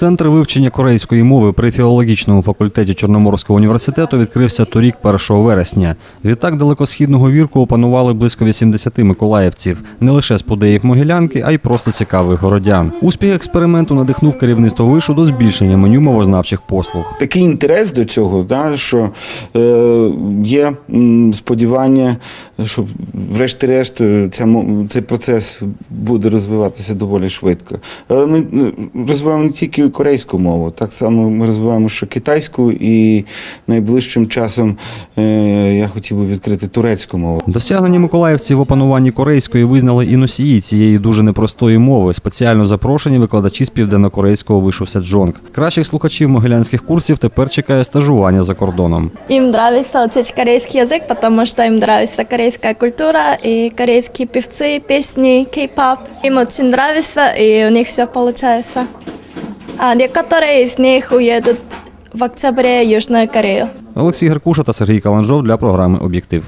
Центр вивчення корейської мови при філологічному факультеті Чорноморського університету відкрився торік 1 вересня. Відтак далекосхідного вірку опанували близько 80 миколаївців, не лише з подеїв Могилянки, а й просто цікавих городян. Успіх експерименту надихнув керівництво вишу до збільшення меню мовознавчих послуг. такий інтерес до цього, да, що е, є сподівання, що врешті-решт е, цей процес буде розвиватися доволі швидко. Але ми ну, розвиваємо не тільки корейську мову, так само ми розвиваємо ще китайську і найближчим часом е, я хотів би відкрити турецьку мову. Досягнення миколаївців в опануванні корейської визнали і носії цієї дуже непростої мови, спеціально запрошені викладачі з південнокорейського вишу Седжонг. Кращих слухачів могилянських курсів тепер чекає стажування за кордоном. Им нравится учить корейский язык, потому что им нравится корейская культура и корейские певцы, песни, кей-поп. Им очень нравится, и у них все получается. А некоторые из них уедут в октябре в Южную Корею. Олексій Гаркуша та Сергій Каланжов для програми Об'єктив.